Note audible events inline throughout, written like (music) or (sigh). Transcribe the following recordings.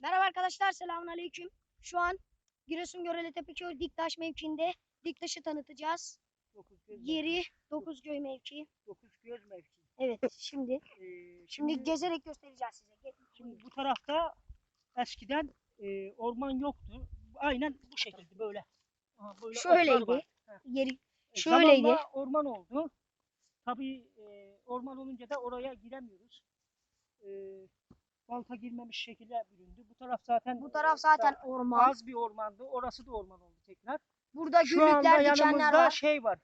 Merhaba arkadaşlar, selamünaleyküm. Şu an Giresun Görele Tepeköy Diktaş mevkiinde Diktaş'ı tanıtacağız. Dokuz göz Yeri Dokuzköy mevki. Dokuz göz mevki. Evet, (laughs) şimdi Ee, şimdi gezerek göstereceğiz size. Şimdi bu tarafta eskiden e, orman yoktu. Aynen bu şekilde böyle. Aha, böyle Şöyleydi. Yeri E, şöyleydi. Zamanla orman oldu. Tabii e, orman olunca da oraya giremiyoruz. E, balta girmemiş şekilde büründü. Bu taraf zaten Bu taraf e, zaten da- orman. az bir ormandı. Orası da orman oldu tekrar. Burada Şu anda güllükler, dikenler yanımızda var. şey var.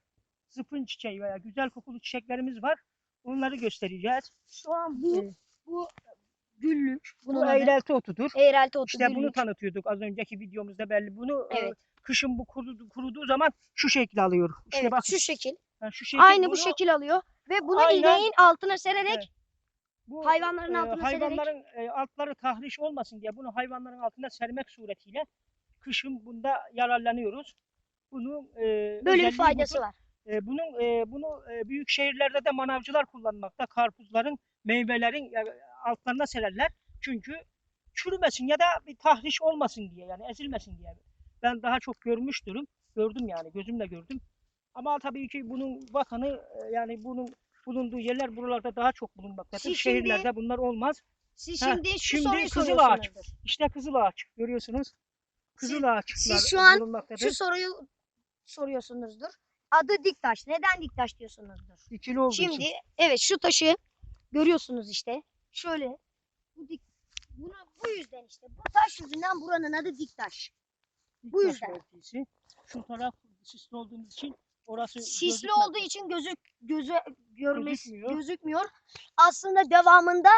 Zıpın çiçeği veya güzel kokulu çiçeklerimiz var. Onları göstereceğiz. Şu an bu Ee, bu güllük. Bunun Bu adı eğrelti otudur. eğrelti otu İşte bunu güllük. tanıtıyorduk az önceki videomuzda belli. Bunu e, Evet. kışın bu kurudu, kuruduğu zaman şu şekli alıyor. İşte Evet, bakın. şu şekil. ha, şu şekil Aynı bu bunu- şekil alıyor ve bunu Aynen. ineğin altına sererek Evet. Bu, hayvanların e, altına sererek- hayvanların e, altları tahriş olmasın diye bunu hayvanların altına sermek suretiyle kışın bunda yararlanıyoruz. Bunun e, böyle bir faydası budur. var. E, bunun e, bunu e, büyük şehirlerde de manavcılar kullanmakta. Karpuzların, meyvelerin e, altlarına sererler. Çünkü çürümesin ya da bir tahriş olmasın diye yani ezilmesin diye. Ben daha çok görmüştürüm. Gördüm yani gözümle gördüm. Ama tabii ki bunun vatanı e, yani bunun bulunduğu yerler buralarda daha çok bulunmaktadır. Siz şimdi- Şehirlerde bunlar olmaz. Siz Ha, şimdi şu şimdi soruyu kızıl soruyorsunuzdur. İşte kızıl ağaç görüyorsunuz. Kızıl ağaçlar siz şu an bulunmaktadır. Şu soruyu soruyorsunuzdur. Adı Diktaş. Neden Diktaş diyorsunuzdur? Dikili olduğu Şimdi için. evet şu taşı görüyorsunuz işte. Şöyle. Bu dik buna bu yüzden işte. Bu taş yüzünden buranın adı Diktaş. bu Diktaş yüzden. mevkisi. Şu taraf sisli olduğumuz için orası Sisli gözükmez. olduğu için gözük göze görmesi Gözükmüyor. gözükmüyor. Aslında devamında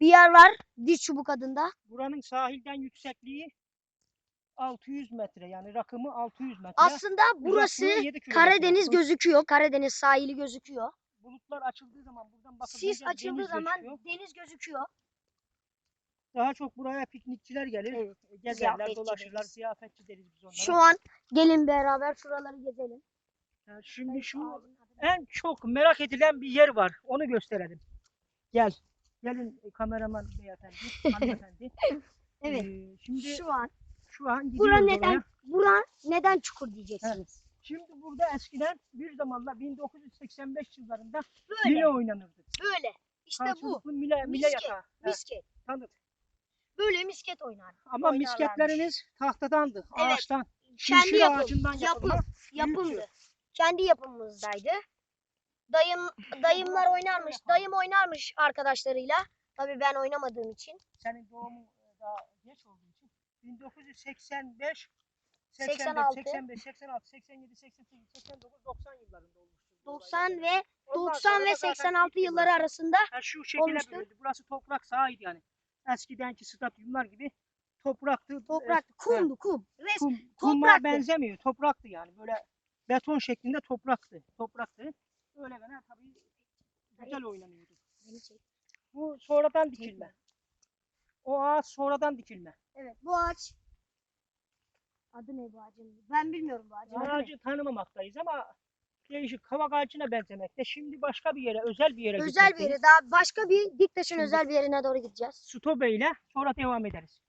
bir yer var. Diz çubuk adında. Buranın sahilden yüksekliği 600 metre yani rakımı 600 metre. Aslında burası Uzaklığı 7 kilometre. Karadeniz gözüküyor. Karadeniz sahili gözüküyor. Bulutlar açıldığı zaman buradan bakıldığında Sis açıldığı deniz zaman gözüküyor. deniz gözüküyor. Daha çok buraya piknikçiler gelir. Evet, Gezerler, dolaşırlar. Ziyafetçi deriz biz onlara. Şu an gelin beraber şuraları gezelim. Yani şimdi şu en çok merak edilen bir yer var. Onu gösterelim. Gel. Gelin kameraman beyefendi, (laughs) hanımefendi. Evet. Ee, şimdi şu, Şu an an gidiyoruz bura oraya. neden bura neden çukur diyeceksiniz. Şimdi burada eskiden bir zamanlar 1985 yıllarında Böyle mile oynanırdı. böyle. İşte bu mile, mile Misket, yatağı. Misket. tanıdık. Böyle misket oynar. Ama misketleriniz tahtadandı, Evet, ağaçtan. Kendi Şimşir yapım, ağacından yapım, yapımdı. büyüktü. Kendi yapımımızdaydı. Dayım dayımlar oynarmış. Dayım oynarmış arkadaşlarıyla. Tabii ben oynamadığım için. Senin doğumun e, daha geç olduğu için. 1985, 86. 84, 85, 86, 87, 88, 89, 90 yıllarında olmuştur. bu 90 olaylar. ve Ondan 90 sonra ve da zaten 86 bitti yılları arasında Ha, şu şekilde olmuştur. bölündü. Burası toprak sahaydı yani. Eskidenki stadyumlar gibi topraktı. toprak, kumdu, kum. Res, kum, topraktı. benzemiyor. Topraktı yani. Böyle beton şeklinde topraktı. Topraktı. Öyle gene tabii güzel oynanıyordu. Bu sonradan dikilme. O ağaç sonradan dikilme. Evet bu ağaç. Adı ne bu ağacın? Ben bilmiyorum bu ağacın. adı ne? Ağacı tanımamaktayız ama değişik kavak ağacına benzemekte. Şimdi başka bir yere, özel bir yere Özel bir gitmekteyiz. yere daha başka bir Diktaş'ın özel bir yerine doğru gideceğiz. Stobe ile sonra devam ederiz.